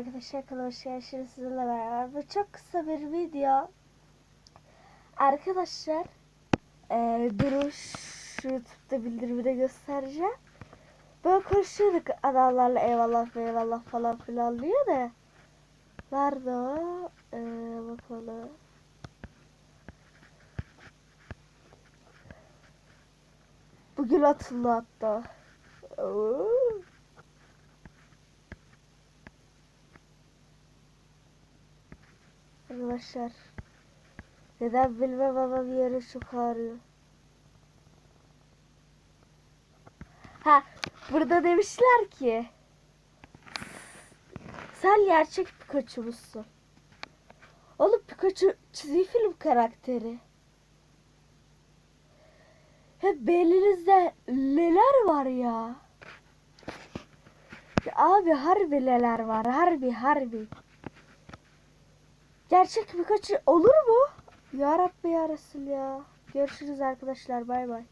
arkadaşlar kanalıma hoş geldiniz sizinle beraber. Bu çok kısa bir video. Arkadaşlar eee duruş YouTube'da bildirimde göstereceğim. Böyle konuşuyorduk adamlarla eyvallah eyvallah falan filan diyor da. Nerede o? Eee bakalım. Bugün atıldı hatta. Oo. Arkadaşlar. Neden bilmem ama bir yere çok ağrıyor. Ha burada demişler ki. Sen gerçek Pikachu musun? Oğlum Pikachu çizgi film karakteri. Hep belinizde neler var ya? ya abi harbi neler var harbi harbi. Gerçek Pikachu olur mu? Ya Rabbi ya Resul ya. Görüşürüz arkadaşlar bay bay.